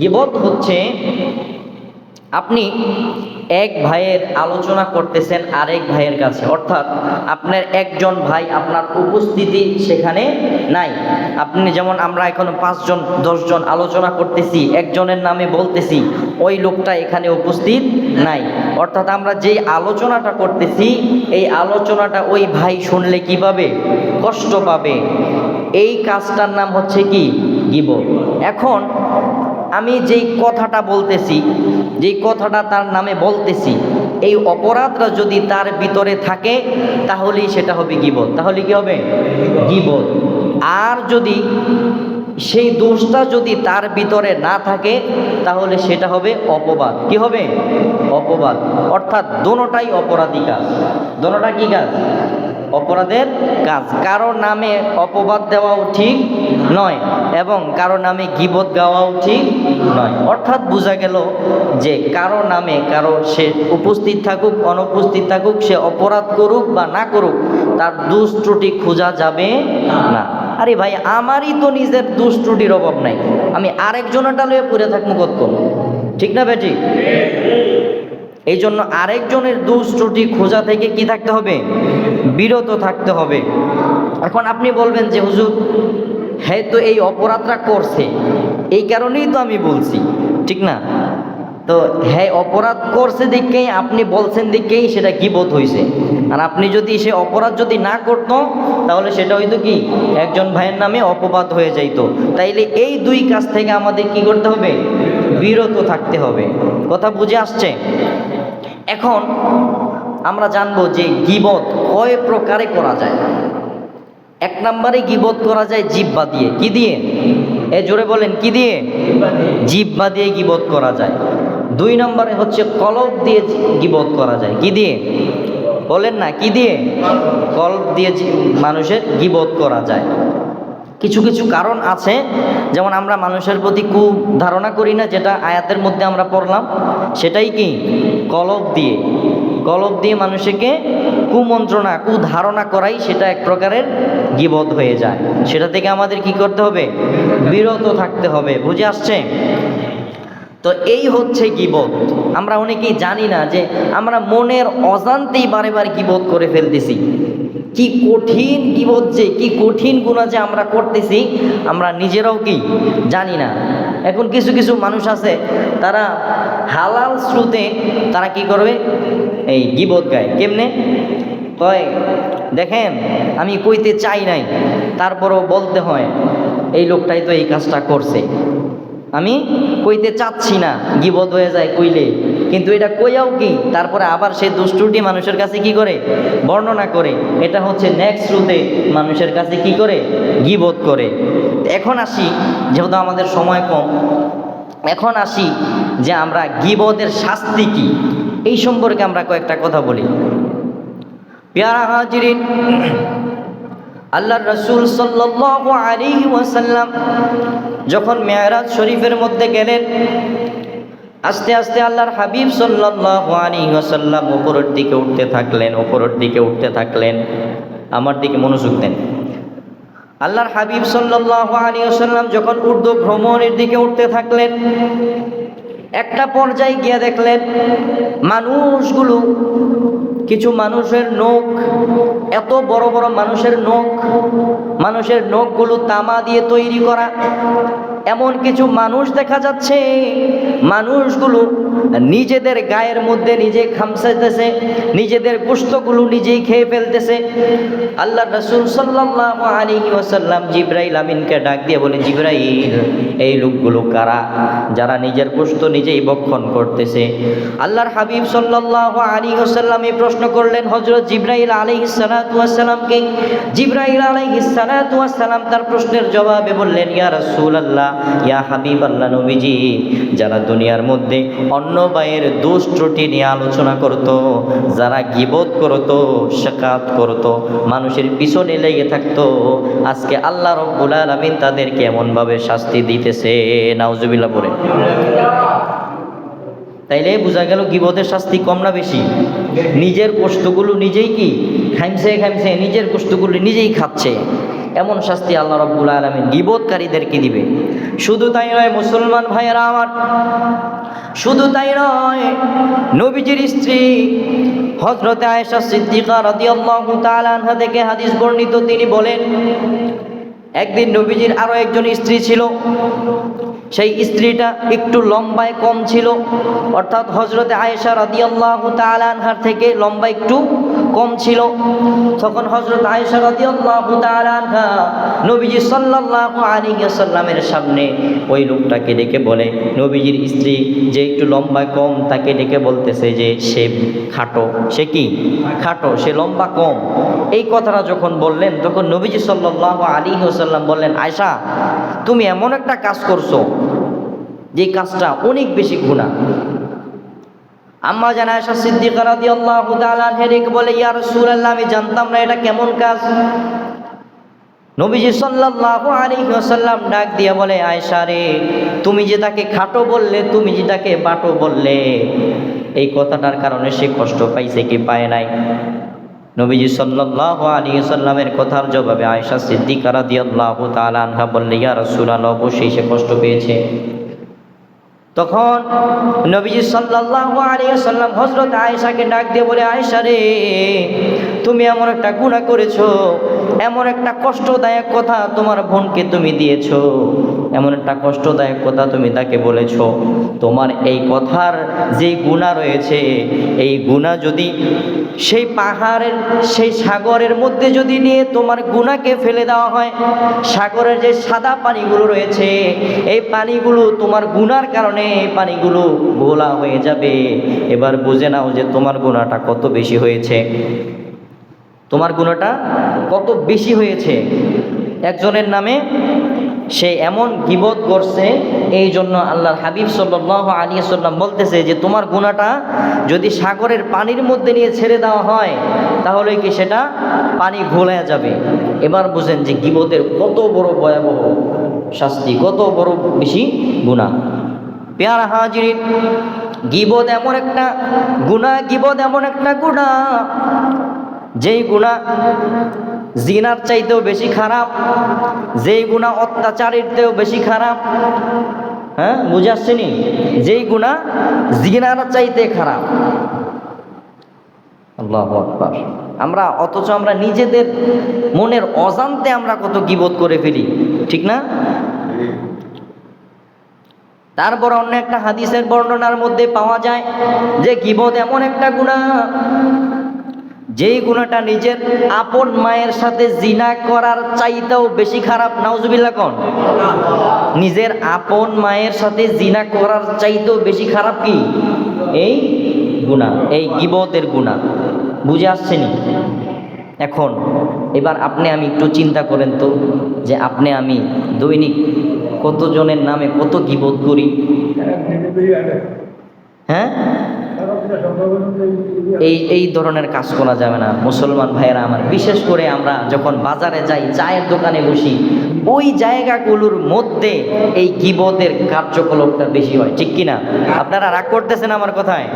গিবত হচ্ছে আপনি এক ভাইয়ের আলোচনা করতেছেন আরেক ভাইয়ের কাছে। অর্থাৎ আপনার একজন ভাই আপনার উপস্থিতি সেখানে নাই। আপনি যেমন আমরা এখন পাঁচজন, দশজন আলোচনা করতেছি, একজনের নামে বলতেছি, ওই লোকটা এখানে উপস্থিত নাই। অর্থাৎ আমরা যেই আলোচনাটা করতেছি, এই আলোচনাটা ওই ভাই শুনলে কি পাবে কষ্ট পাবে। এই কাজটার নাম হচ্ছে কি? গিবত। এখন যেই কথাটা বলতেছি, যেই কথাটা তার নামে বলতেছি, এই অপরাধটা যদি তার ভিতরে থাকে, তাহলেই সেটা হবে গিবত। তাহলে কি হবে? গিবত। আর যদি সেই দোষটা যদি তার ভিতরে না থাকে, তাহলে সেটা হবে অপবাদ। কি হবে? অপবাদ। অর্থাৎ দোনোটাই অপরাধী কাজ। দোনোটা কি কাজ? অপরাধের কাজ। কারও নামে অপবাদ দেওয়াও ঠিক নয়। এবং কারও নামে গিবত গাওয়াও ঠিক নয়। অর্থাৎ বোঝা গেল যে কারও নামে কারও সে উপস্থিত থাকুক, অনুপস্থিত থাকুক, সে অপরাধ করুক বা না করুক, তার দুষ ত্রুটি খোঁজা যাবে না। আরে ভাই, আমারই তো নিজের দুষ ত্রুটির অভাব নাই। আমি আরেকজনেরটা লয়ে পড়ে থাকব কত ঠিক না বেটি? এই জন্য আরেকজনের দোষ ত্রুটি খোঁজা থেকে কি থাকতে হবে? বিরত থাকতে হবে। এখন আপনি বলবেন যে, হুজুর হ্যাঁ তো এই অপরাধটা করছে। এই কারণেই তো আমি বলছি, ঠিক না? তো হ্যাঁ অপরাধ করছে দিকেই আপনি বলছেন দিকেই সেটা কি বোধ হয়েছে আর আপনি যদি সে অপরাধ যদি না করতো, তাহলে সেটা হয়তো কি? একজন ভাইয়ের নামে অপবাদ হয়ে যাইতো। তাইলে এই দুই কাজ থেকে আমাদের কি করতে হবে? বিরত থাকতে হবে। কথা বুঝে আসছে? এখন আমরা জানব যে গিবত কয় প্রকারে করা যায়। এক নম্বরে গিবত করা যায় জিব্বা দিয়ে। কি দিয়ে? এ জোরে বলেন, কি দিয়ে? জিব্বা দিয়ে গিবত করা যায়। দুই নম্বরে হচ্ছে কলব দিয়ে গিবত করা যায়। কি দিয়ে? বলেন না, কি দিয়ে? কলব দিয়ে মানুষের গিবত করা যায়। কিছু কিছু কারণ আছে, যেমন আমরা মানুষের প্রতি কু ধারণা করি না, যেটা আয়াতের মধ্যে আমরা পড়লাম, সেটাই কি? কলব দিয়ে। কলব দিয়ে মানুষকে কুমন্ত্রণা, কুধারণা করাই সেটা এক প্রকারের গিবত হয়ে যায়। সেটা থেকে আমাদের কি করতে হবে? বিরত থাকতে হবে। বুঝে আসছে? তো এই হচ্ছে গিবত আমরা অনেকেই জানি না যে আমরা মনের অজান্তেই বারে বারে গিবত করে ফেলতেছি। কি কঠিন গিবত যে, কি কঠিন গুণা যে আমরা করতেছি, আমরা নিজেরাও কি জানি না। এখন কিছু কিছু মানুষ আছে, তারা হালাল শ্রুতে তারা কি করবে? এই গিবত গায়। কেমনে? কয়, দেখেন, আমি কইতে চাই নাই, তারপরও বলতে হয়, এই লোকটাই তো এই কাজটা করছে। আমি কইতে চাচ্ছি না, গিবত হয়ে যায় কইলে। কিন্তু এটা কইয়াও কি? তারপরে আবার সেই দুষ্টুটি মানুষের কাছে কি করে? বর্ণনা করে। এটা হচ্ছে নেক্সট রুতে মানুষের কাছে কি করে? গিবত করে। এখন আসি, যেহেতু আমাদের সময় কম, এখন আসি যে আমরা গিবতের শাস্তি কি? এই সম্পর্কে আমরা কয়েকটা কথা বলি। পেয়ারা হাজিরিন আল্লাহ রসুল সাল্লাল্লাহু আলাইহি ওয়াসাল্লাম যখন মেয়ারাজ শরীফের মধ্যে গেলেন আস্তে আস্তে আল্লাহর হাবিব ওয়াসাল্লাম উপরের দিকে উঠতে থাকলেন, উপরের দিকে উঠতে থাকলেন। আমার দিকে মনোযোগ দেন। আল্লাহর হাবিব আলাইহি ওয়াসাল্লাম যখন উর্দু ভ্রমণের দিকে উঠতে থাকলেন, একটা পর্যায়ে গিয়ে দেখলেন, মানুষগুলো, কিছু মানুষের নখ, এত বড় বড় মানুষের নখ, মানুষের নখগুলো তামা দিয়ে তৈরি করা। এমন কিছু মানুষ দেখা যাচ্ছে। মানুষগুলো নিজেদের গায়ের মধ্যে নিজে খামসাইতেছে, নিজেদের গোস্তগুলো নিজেই খেয়ে ফেলতেছে। আল্লাহ রসুল ওয়াসাল্লাম জিব্রাইল আমিনকে ডাক দিয়ে বলে, জিব্রাইল, এই লোকগুলো কারা? যারা নিজের গোস্ত নিজেই বক্ষণ করতেছে। আল্লাহর হাবিব সাল্লাল্লাহু আলাইহি ওয়াসাল্লাম এই প্রশ্ন করলেন, হযরত জিব্রাইল আলাইহিস সালাতু ওয়াসসালামকে? জিব্রাইল আলাইহিস সালাতু ওয়াসসালাম তার প্রশ্নের জবাবে বললেন, ইয়া রসুল রাসূলুল্লাহ, ইয়া হাবিব আল্লাহ নবীজি, যারা দুনিয়ার মধ্যে অন্য ভাইয়ের দোষ ত্রুটি নিয়ে আলোচনা করত, যারা গিবত করত শেখাত করত, মানুষের পিছনে লেগে থাকতো। আজকে আল্লাহ রব্বুল আলামিন তাদেরকে এমনভাবে শাস্তি দিতেছে, নাউজুবিল্লাহ পরে তাইলে বোঝা গেল গিবতের শাস্তি কম না বেশি? নিজের কষ্টগুলো নিজেই কি? খাইমছে খাইমছে, নিজের কষ্টগুলো নিজেই খাচ্ছে। এমন শাস্তি আল্লাহ রব্বুল আলমী গিবোধকারীদেরকে দিবে। শুধু তাই নয়, মুসলমান ভাইয়েরা আমার, শুধু তাই নয়, নবীজির স্ত্রী হজরতে আয়েশা সিদ্দিকা তাআলা আনহা থেকে হাদিস বর্ণিত, তিনি বলেন, একদিন নবীজির আরও একজন স্ত্রী ছিল। সেই স্ত্রীটা একটু লম্বায় কম ছিল। অর্থাৎ হজরতে আয়েশা রাদিয়াল্লাহু তাআলা আনহার থেকে লম্বা একটু কম ছিল। তখন হজরত নবীজি সাল্লাল্লাহু আলাইহি ওয়াসাল্লামের সামনে ওই লোকটাকে ডেকে বলে, নবীজির স্ত্রী যে একটু লম্বা কম, তাকে ডেকে বলতেছে যে সে খাটো। সে কি? খাটো, সে লম্বা কম। এই কথাটা যখন বললেন, তখন নবীজি সাল্লাল্লাহু আলাইহি ওয়াসাল্লাম বললেন, আয়েশা, তুমি এমন একটা কাজ করছ, যে কাজটা অনেক বেশি গুণা আম্মা জানা আয়েশা সিদ্দিকা রাদিয়াল্লাহু তাআলা হেরেক বলে, ইয়া রাসূলুল্লাহ, আমি জানতাম না এটা কেমন কাজ। নবীজি সাল্লাল্লাহু আলাইহি ওয়াসাল্লাম ডাক দিয়ে বলে, আয়েশা রে, তুমি যে তাকে খাটো বললে, তুমি যে তাকে বাটো বললে, এই কথাটার কারণে সে কষ্ট পাইছে কি পায় নাই? নবীজি সাল্লাল্লাহু আলাইহি ওয়াসাল্লামের কথার জবাবে আয়েশা সিদ্দিকা রাদিয়াল্লাহু তাআলা আনহা বললে, ইয়া রাসূলুল্লাহ, অবশ্যই সে কষ্ট পেয়েছে। তখন নবীজি সাল্লাহ আলিয়া সাল্লাম হজরত আয়েশাকে ডাক দিয়ে বলে আয়েশা রে তুমি এমন একটা গুনাহ করেছ, এমন একটা কষ্টদায়ক কথা তোমার বোনকে তুমি দিয়েছ, এমন একটা কষ্টদায়ক কথা তুমি তাকে বলেছ। তোমার এই কথার যে গুণা রয়েছে, এই গুণা যদি সেই পাহাড়ের, সেই সাগরের মধ্যে যদি নিয়ে তোমার গুণাকে ফেলে দেওয়া হয়, সাগরের যে সাদা পানিগুলো রয়েছে, এই পানিগুলো তোমার গুনার কারণে এই পানিগুলো গোলা হয়ে যাবে। এবার বুঝে নাও যে তোমার গুণাটা কত বেশি হয়েছে। তোমার গুণাটা কত বেশি হয়েছে? একজনের নামে সে এমন গিবত করছে, এই জন্য আল্লাহর হাবিব সাল্লাহ আলী সাল্লাম বলতেছে যে, তোমার গুণাটা যদি সাগরের পানির মধ্যে নিয়ে ছেড়ে দেওয়া হয়, তাহলে কি সেটা পানি ঘোলা যাবে? এবার বুঝেন যে গিবতের কত বড় ভয়াবহ শাস্তি, কত বড় বেশি গুণা। পেয়ার হাজির গিবদ এমন একটা গুণা গিবদ এমন একটা গুণা যেই গুণা জিনার চাইতেও বেশি খারাপ, যেই গুণা অত্যাচারের চেয়েও বেশি খারাপ হ্যাঁ বুঝে আসছেনি যেই গুণা জিনার চাইতে খারাপ। আল্লাহ আকবার। আমরা অথচ আমরা নিজেদের মনের অজান্তে আমরা কত গিবোধ করে ফেলি, ঠিক না? তারপর অন্য একটা হাদিসের বর্ণনার মধ্যে পাওয়া যায় যে গিবোধ এমন একটা গুণা যেই গুণাটা নিজের আপন মায়ের সাথে জিনা করার চাইতেও বেশি খারাপ নাউজুবিল্লা কন? নিজের আপন মায়ের সাথে জিনা করার চাইতেও বেশি খারাপ কি? এই গুণা, এই গিবতের গুণা। বুঝে আসছেনি এখন, এবার আপনি আমি একটু চিন্তা করেন তো, যে আপনি আমি দৈনিক কতজনের নামে কত গিবোধ করি? হ্যাঁ? এই এই ধরনের কাজ করা যাবে না। মুসলমান ভাইয়েরা আমার, বিশেষ করে আমরা যখন বাজারে যাই, চায়ের দোকানে বসি, ওই জায়গাগুলোর মধ্যে এই গিবতের কার্যকলাপটা বেশি হয়, ঠিক কিনা? আপনারা রাগ করতেছেন আমার কথায়?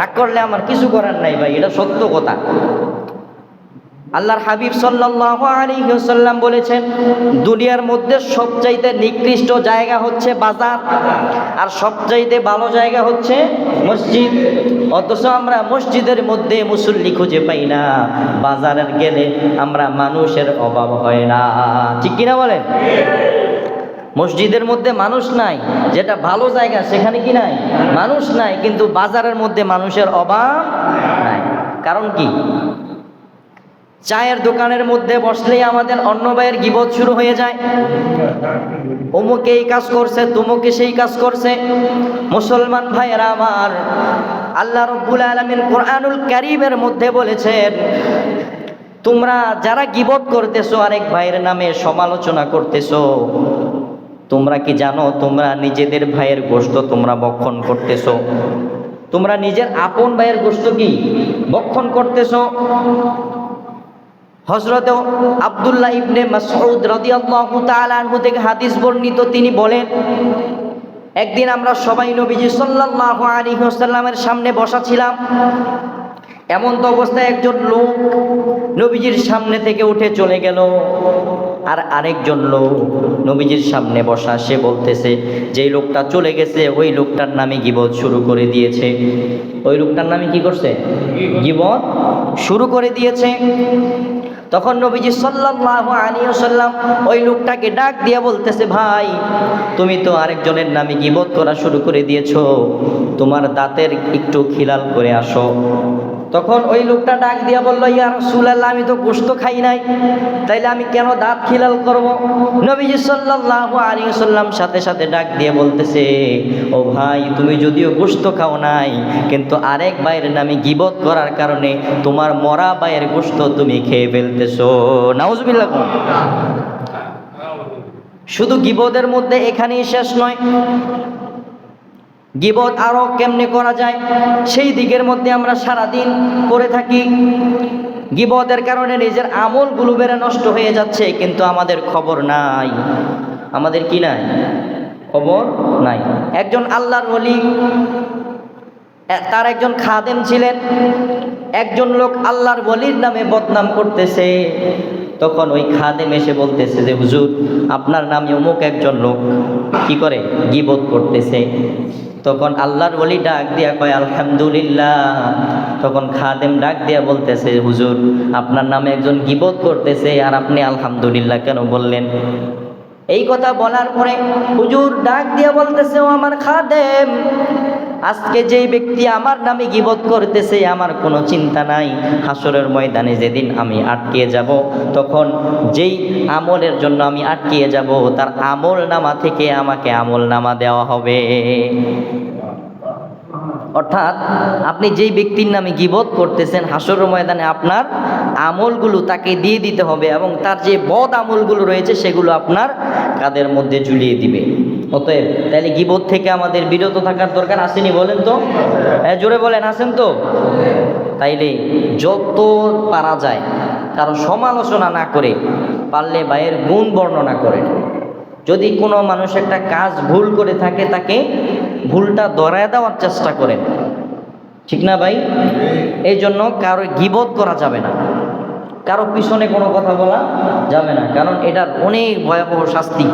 রাগ করলে আমার কিছু করার নাই ভাই, এটা সত্য কথা। আল্লাহর হাবিব সাল্লাল্লাহু আলাইহি ওয়াসাল্লাম বলেছেন, দুনিয়ার মধ্যে সবচাইতে নিকৃষ্ট জায়গা হচ্ছে বাজার, আর সবচাইতে ভালো জায়গা হচ্ছে মসজিদ। অথচ আমরা মসজিদের মধ্যে মুসল্লি খুঁজে পাই না। বাজারের গেলে আমরা মানুষের অভাব হয় না। ঠিক কিনা বলেন? মসজিদের মধ্যে মানুষ নাই, যেটা ভালো জায়গা সেখানে কি নাই? মানুষ নাই, কিন্তু বাজারের মধ্যে মানুষের অভাব নাই। কারণ কি? চায়ের দোকানের মধ্যে বসলেই আমাদের অন্য ভাইয়ের গিবত শুরু হয়ে যায়। অমুকে এই কাজ করছে, তুমুকে সেই কাজ করছে। মুসলমান ভাইয়েরা আমার, আল্লাহ রব্বুল আলমিন কোরআনুল কারিমের মধ্যে বলেছেন, তোমরা যারা গিবত করতেছো, আরেক ভাইয়ের নামে সমালোচনা করতেছো। তোমরা কি জানো, তোমরা নিজেদের ভাইয়ের গোষ্ঠ তোমরা বক্ষণ করতেছো। তোমরা নিজের আপন ভাইয়ের গোষ্ঠ কি বক্ষণ করতেছো? হজরত আবদুল্লাহ ইবনে মাসউদ রাদিয়াল্লাহু তাআলা আনহু থেকে হাদিস বর্ণিত, তিনি বলেন, একদিন আমরা সবাই নবীজি সাল্লাল্লাহু আলাইহি ওয়াসাল্লামের সামনে বসা ছিলাম। এমন তো অবস্থায় একজন লোক নবীজির সামনে থেকে উঠে চলে গেল। আর আরেকজন লোক নবীজির সামনে বসা, সে বলতেছে, যেই লোকটা চলে গেছে, ওই লোকটার নামে গিবত শুরু করে দিয়েছে। ওই লোকটার নামে কি করছে? গিবত শুরু করে দিয়েছে। তখন নবীজি সাল্লাল্লাহু আলাইহি ওয়াসাল্লাম ওই লোকটাকে ডাক দিয়ে বলতেছে, ভাই, তুমি তো আরেকজনের নামে গিবত করা শুরু করে দিয়েছ। তোমার দাঁতের একটু খিলাল করে আসো। তখন ওই লোকটা ডাক দিয়া বলল, ইয়া রাসূলুল্লাহ, আমি তো গোশত খাই নাই। তাইলে আমি কেন দাঁত খিলাল করব? নবীজি সাল্লাল্লাহু আলাইহি ওয়াসাল্লাম সাথে সাথে ডাক দিয়ে বলতেছে, ও ভাই, তুমি যদিও গোশত খাও নাই, কিন্তু আরেক ভাইয়ের নামে গিবত করার কারণে তোমার মরা ভাইয়ের গোশত তুমি খেয়ে ফেলতেছো। নাউজুবিল্লাহ শুধু গিবদের মধ্যে এখানেই শেষ নয় গিবত আরও কেমনে করা যায়? সেই দিকের মধ্যে আমরা সারা দিন করে থাকি। গিবতের কারণে নিজের আমলগুলো বেড়ে নষ্ট হয়ে যাচ্ছে, কিন্তু আমাদের খবর নাই। আমাদের কি নাই? খবর নাই। একজন আল্লাহর এ- তার একজন খাদেম ছিলেন। একজন লোক আল্লাহর বলির নামে বদনাম করতেছে। তখন ওই খাদেম এসে বলতেছে যে, হুজুর, আপনার নামে অমুক একজন লোক কি করে গিবত করতেছে? তখন আল্লাহর বলি ডাক দিয়া কয়, আলহামদুলিল্লাহ। তখন খাদেম ডাক দিয়া বলতেছে, হুজুর, আপনার নামে একজন গিবত করতেছে আর আপনি আলহামদুলিল্লাহ কেন বললেন? এই কথা বলার পরে হুজুর ডাক দিয়া বলতেছে, ও আমার খাদেম। আজকে যেই ব্যক্তি আমার নামে গিবত করতেছে, আমার কোনো চিন্তা নাই। হাসরের ময়দানে যেদিন আমি আটকিয়ে যাব, তখন যেই আমলের জন্য আমি আটকিয়ে যাব, তার আমল নামা থেকে আমাকে আমল নামা দেওয়া হবে। অর্থাৎ আপনি যেই ব্যক্তির নামে গিবত করতেছেন হাসর ময়দানে আপনার আমলগুলো তাকে দিয়ে দিতে হবে এবং তার যে বদ আমলগুলো রয়েছে, সেগুলো আপনার কাদের মধ্যে ঝুলিয়ে দিবে। অতএব তাহলে গিবত থেকে আমাদের বিরত থাকার দরকার আসেনি, বলেন তো? হ্যাঁ জোরে বলেন, আসেন তো? তাইলে যত পারা যায় কারণ সমালোচনা না করে, পারলে বাইয়ের গুণ বর্ণনা করেন। যদি কোনো মানুষ একটা কাজ ভুল করে থাকে, তাকে ভুলটা ধরায় দেওয়ার চেষ্টা করেন। ঠিক না ভাই? এই জন্য কারও গিবোধ করা যাবে না। কারও পিছনে কোনো কথা বলা যাবে না, কারণ এটার অনেক ভয়াবহ শাস্তি।